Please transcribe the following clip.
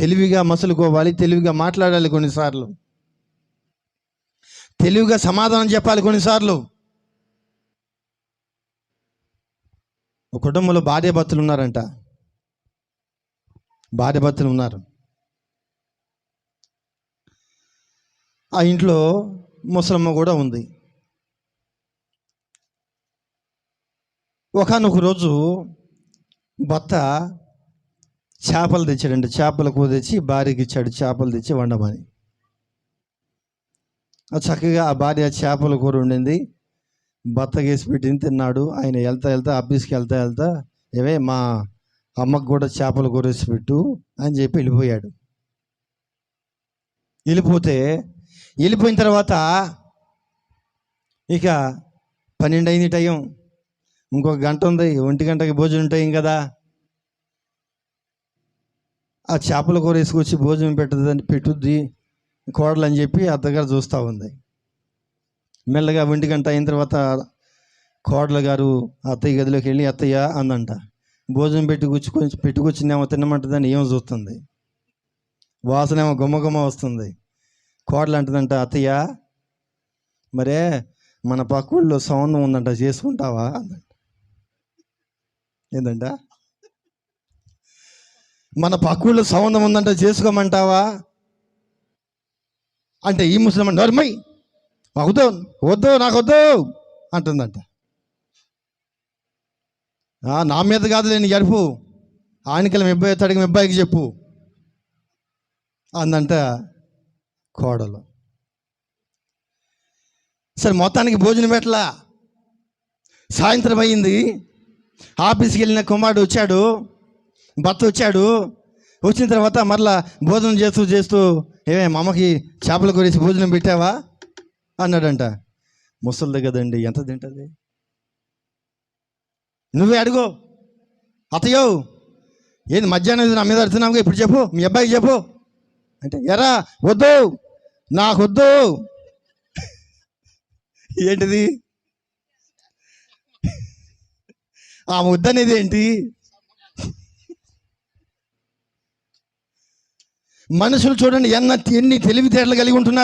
తెలివిగా మసులుకోవాలి తెలివిగా మాట్లాడాలి కొన్నిసార్లు. తెలివిగా సమాధానం చెప్పాలి కొన్నిసార్లు. ఒక కుటుంబంలో భార్య భర్తలు ఉన్నారంట. భార్యభర్తలు ఉన్నారు. ఆ ఇంట్లో ముసలమ్మ కూడా ఉంది. ఒకనొక రోజు భర్త చేపలు తెచ్చాడండి చేపల కూర తెచ్చి భార్యకి ఇచ్చాడు చేపలు తెచ్చి వండమని. చక్కగా ఆ భార్య చేపల కూర ఉండింది బత్తగేసి పెట్టింది తిన్నాడు. ఆయన వెళ్తా వెళ్తా ఆఫీస్కి వెళ్తా వెళ్తా ఏవే మా అమ్మకు కూడా చేపల కూర వేసి పెట్టు అని చెప్పి వెళ్ళిపోయాడు. వెళ్ళిపోతే వెళ్ళిపోయిన తర్వాత ఇక పన్నెండు అయింది టైం. ఇంకొక గంట ఉంది ఒంటి గంటకి భోజనం టైం కదా. ఆ చేపల కూర వేసుకొచ్చి భోజనం పెట్టదని పెట్టుద్ది కోడలు అని చెప్పి అత్తగారు చూస్తూ ఉంది. మెల్లగా ఒంటి గంట అయిన తర్వాత కోడల గారు అత్తయ్య గదిలోకి వెళ్ళి అత్తయ్య అందంట. భోజనం పెట్టుకొచ్చి కొంచెం పెట్టుకొచ్చిందేమో తినమంటుందని ఏమో చూస్తుంది? వాసన ఏమో గుమ్మ గుమ్మ వస్తుంది. కోడలు అంటుందంట అత్తయ్య మరే మన పక్కూళ్ళో సౌందం ఉందంట చేసుకుంటావా? అందంట. ఏందంట? మన పక్క ఊళ్ళో ఉందంటే ఉందంట చేసుకోమంటావా? అంటే ఈ ముస్లిం అంటే మై వద్దు వద్దు నాకు వద్దు అంటుందంట. నా మీద కాదు నేను గడుపు ఆనికల మీ అబ్బాయి తడికి మీ అబ్బాయికి చెప్పు అందంట కోడలు. సరే మొత్తానికి భోజనం పెట్టలా. సాయంత్రం అయింది. ఆఫీస్కి వెళ్ళిన కుమారుడు వచ్చాడు. భర్త వచ్చాడు. వచ్చిన తర్వాత మరలా భోజనం చేస్తూ చేస్తూ ఏమే మా అమ్మకి చేపల గురించి భోజనం పెట్టావా? అన్నాడంట. ముసలిది కదండి ఎంత తింటుంది? నువ్వే అడుగు. అత్తయ్యో ఏంది మధ్యాహ్నం ఇది నా మీద అడుగుతున్నావు ఇప్పుడు చెప్పు మీ అబ్బాయికి చెప్పు. అంటే ఎరా వద్దు నాకు వద్దు. ఏంటిది? ఆ వద్దనేది ఏంటి? మనుషులు చూడండి ఎన్న ఎన్ని తెలివితేటలు కలిగి ఉంటున్నారు.